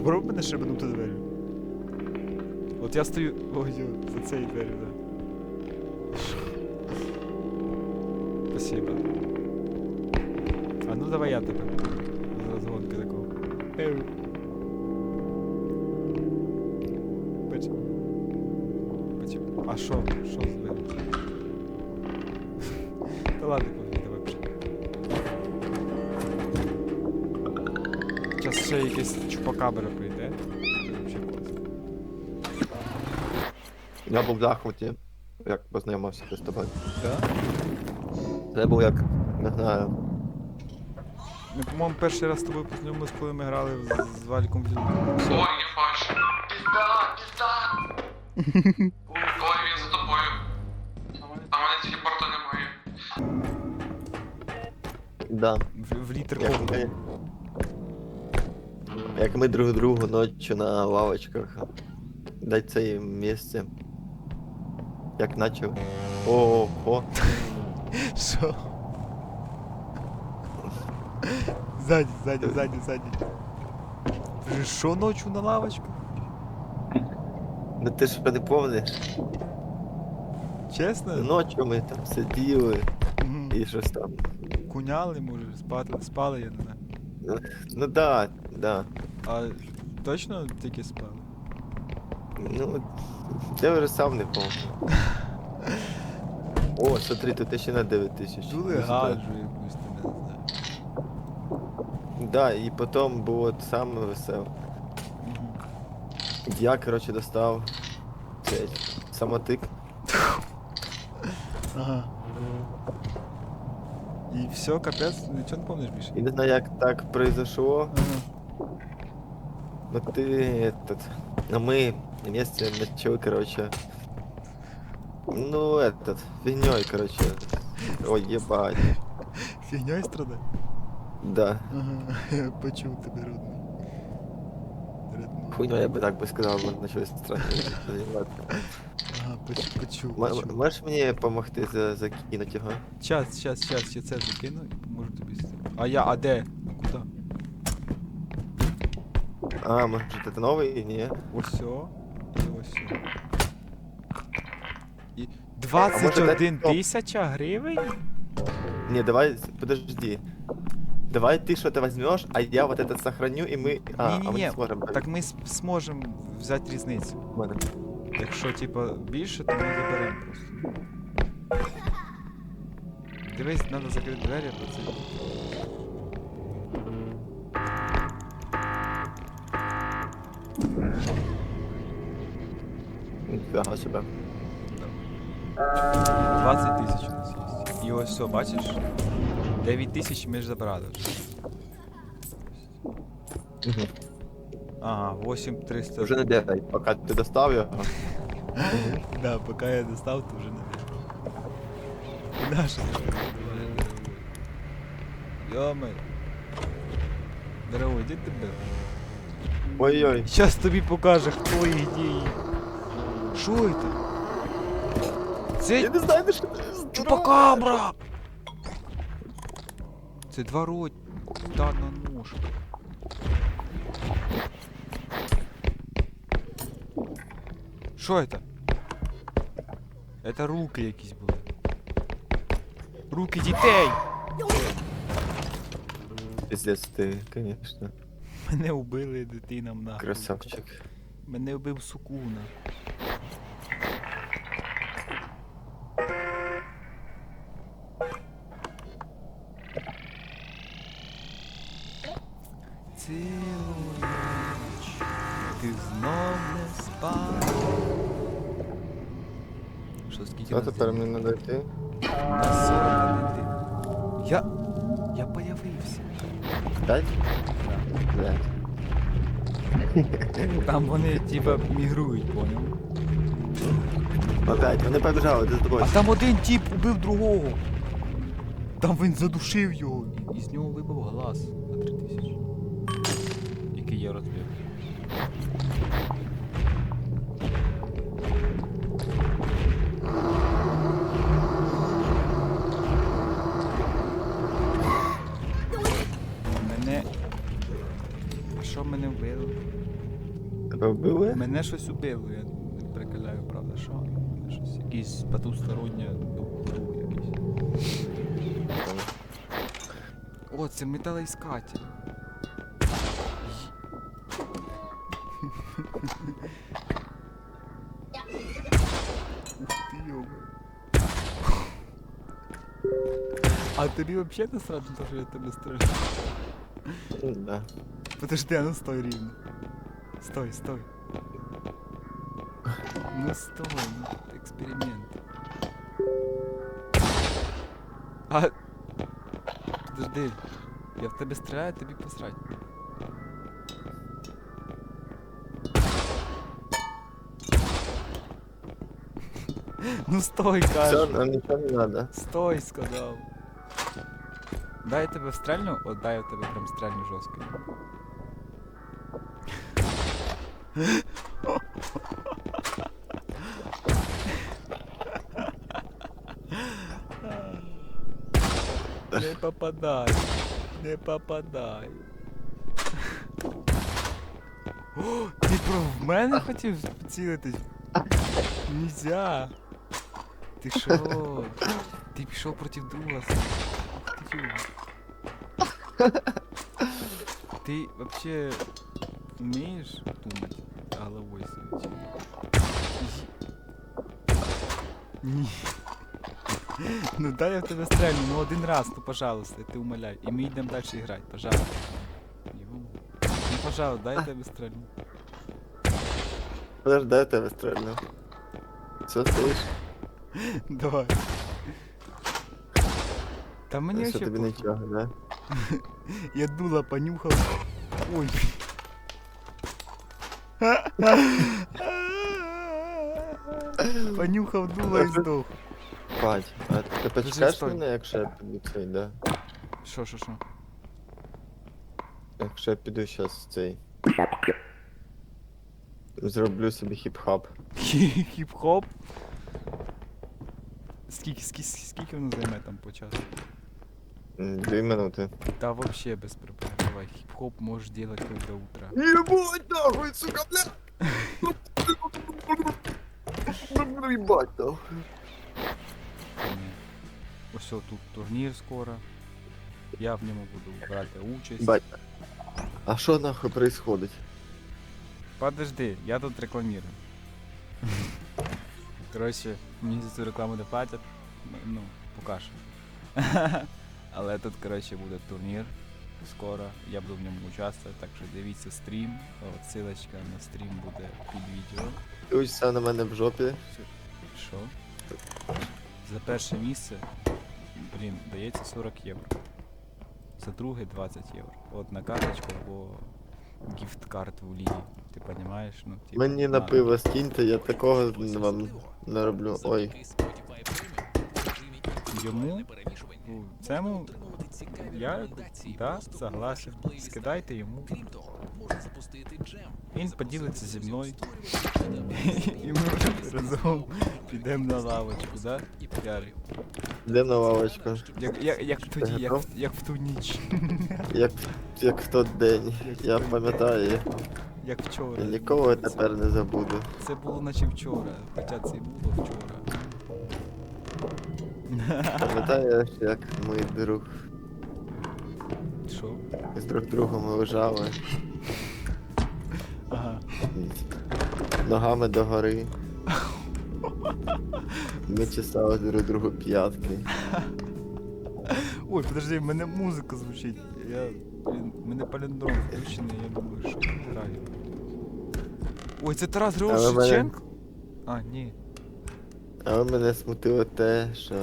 Попробуй мене шибанути дверю. От я стою. Ой, за цією дверю, да. Спасибо. А ну давай я тебе. Розгонки такого. Пиу. Бач. Бач. А що? Що з дверю? Та ладно, ще якийсь чупакабра прийде. Я був в захваті, як познайомився з тобою. Да? Це був як, не знаю, Ми, по-моєму, перший раз з тобою познайомились, коли ми грали з, з Вальком в. Ой, не фальш. Пізда, пізда. Ой, він за тобою. А в мене телепорту немає. да. В, Як ми, як ми друг другу ночі на лавочках. Дать це місце. Як начав. Ого. Що? Ззаді, ззаді, ззаді, ззаді. Вже що ночу на лавочку? Ну ти ж не помниш. Чесно? Ночі ми там сиділи Мгм. і щось там. Куняли, може, спати, спали, я не знаю. Ну да, да. А точно тільки спали? Ну, я вже сам не помню. О, смотри, тут ще на 9 тисяч. Дули Ну, гаджу якусь там, не знаю. Да, і потім було саме весело. Я, коротше, достав цей самотик. Ага. І все, капець, нічого не помниш більше? І не знаю, як так произошло, Ага. но ти этот. А мы вместе начали, короче. Ну, этот, фигней, короче. Ой, ебать. Фігньою страдай? Да. Ага, я почув тебе, родний. Родной. Хуйня, я бы так бы сказал, мы начали страшно заниматься. Ага, поч- почув, М- почув. Можеш мені помогти за закинуть його? Час, час, час, я це закину і поможу тобі з цим. А я, а де? Ну куди? А, може це новий? Ні. Ось о. І ось о. І може, 21 дать- тисяча гривень? Не, давай, подожди. Давай ты что-то возьмешь, а я вот это сохраню, и мы... А, а мы Не-не-не, не сможем. Так ми с- зможемо взяти різницю. Ладно. Якщо, типа, більше, то ми заберемо просто. Дивись, треба закрити двері, бо це. Нифига себе. 20 тисяч у нас є. І ось все, бачиш? 9 тисяч ми ж забрали вже. Мгм. Ага, 8300. Уже не бегай, пока ты достал его. Да, поки я достав, то вже не бігаю. Наша. Йоми. Здорово, де ти був? Ой-ой. Щас тобі покаже, хто і де і. Що це? Це Я не знаю, ну что ты чупакабра! Це два роті. Та на ножку. Що це? Це руки якісь були. Руки дітей! Пиздец ты, конечно. Мене вбили дитинам на. Красавчик. Мене вбив сукуна. Цілу ніч ти знов не спав. Що скільки А нас тепер мені йти. На 41 ти. Я. Я появився. П'ять? Там вони типа мігрують, поняв? Опять, вони побіжали, ти за тобою. А там один тип убив другого. Там він задушив його. І, і з нього випав глаз на 3000. Який я розбив. Тебе вбили? Мене щось убило, я не прикаляю, правда, що мене щось. Якийсь потустороннє дух якийсь. О, це металоіскатель. А тобі взагалі насрати на те, що я тебе стріляю? Да. Подожди, а ну стой рівно. Стой, стой. Ну стой, ну експеримент. А. Подожди. Я в тебе стріляю, тобі посрать. Ну стой, Все, кажу. нам нічого не надо. Стой, сказав. Дай я тебе стрельну, от дай я тебе прям стрельну жорстко. Не попадай. Не попадай. О, ти про в мене хотів цілитись? Нельзя. Ти що? Ти пішов проти друга. Ух ти ё. Ти вообще вмієш думати Головою своєю? ні? Ну дай я в тебе стрельну, ну один раз, ну пожалуйста, я тебе умоляю. І ми йдемо далі грати, пожалуйста. Йо. Ну, пожалуйста, дай я тебе стрельну. Подожди, я тебе стрельну. Все, стоїш? Давай. Та мені Все ще тобі похуй. нічого, да? Я дуло понюхал. Ой. Понюхав дуло і здох. Бать, а ти почекаєш стой. мене, якщо я піду цей, да? Що, що, що? Якщо я піду зараз цей. Зроблю собі хіп-хап. Хіп-хоп. Скільки, скільки, скільки воно займе там по часу? М, Дві минути. Та вообще без проблем. Давай, хіп-хоп можешь делать хоть до утра. Ебать нахуй, сука, бля! Ебать. Ні. Ось о, тут турнір скоро. Я в ньому буду брати участь. Бать. А що нахуй происходить? Подожди, я тут рекламирую. Коротше, мені за цю рекламу не платять. Ну, поки що. Але тут, коротше, буде турнір скоро. Я буду в ньому участвувати, так що дивіться стрім. От, ссылочка на стрім буде під відео. Все на мене в жопі. Що? За перше місце, блін, дається 40 євро. За друге 20 євро. От на карточку або гіфт-карт в лігі. Ти розумієш? Ну, типу, Мені на на- пиво скиньте, я такого вам не роблю. Ой. Йому ну, цьому я да, согласен. Скидайте йому. Він поділиться зі мною. І ми разом підемо на лавочку, да? Ярик? Де на лавочку? Як, як, як тоді, як, в- як в ту ніч. Як, як в той день. Я пам'ятаю. Як вчора. Я ніколи тепер не забуду. Це було наче вчора, хоча це і було вчора. Пам'ятаєш, як мій друг Що? з друг другом лежали Ага. ногами догори. Ми чесали друг другу п'ятки. Ой, подожди, в мене музика звучить. Я. блін, в мене паліндром включений, я думаю, що грає. Ой, це Тарас Але Григорович в мене- Шевченко? А, ні. Але мене смутило те, Що?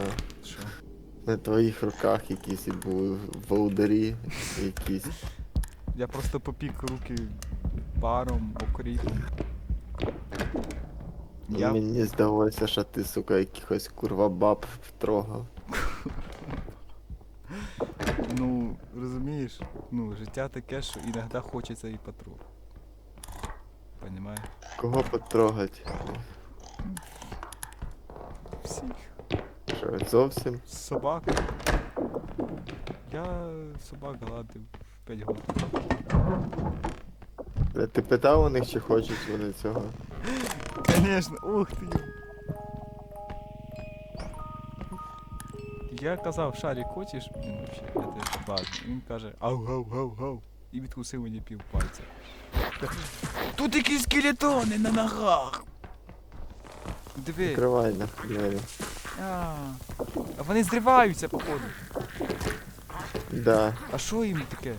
На твоїх руках якісь були волдарі, якісь. Я просто попік руки паром, окріпом. Я Мені здалося, що ти, сука, якихось курва баб трогав. Ну, розумієш, ну, життя таке, що іноді хочеться і потрогати. Понімаєш? Кого потрогать? Всіх. Зовсім? Собак. Я собак гладив в 5 років. Ти питав у них, чи хочуть вони цього? Конечно, ух ти. Я казав, Шарик, хочеш? Блін, вообще, ж важно. Він каже, ау гау гау гау. І відкусив мені пів пальця. Тут якісь скелетони на ногах. Диви. Відкривай на двері. А, вони зриваються, походу. Да. А що їм таке?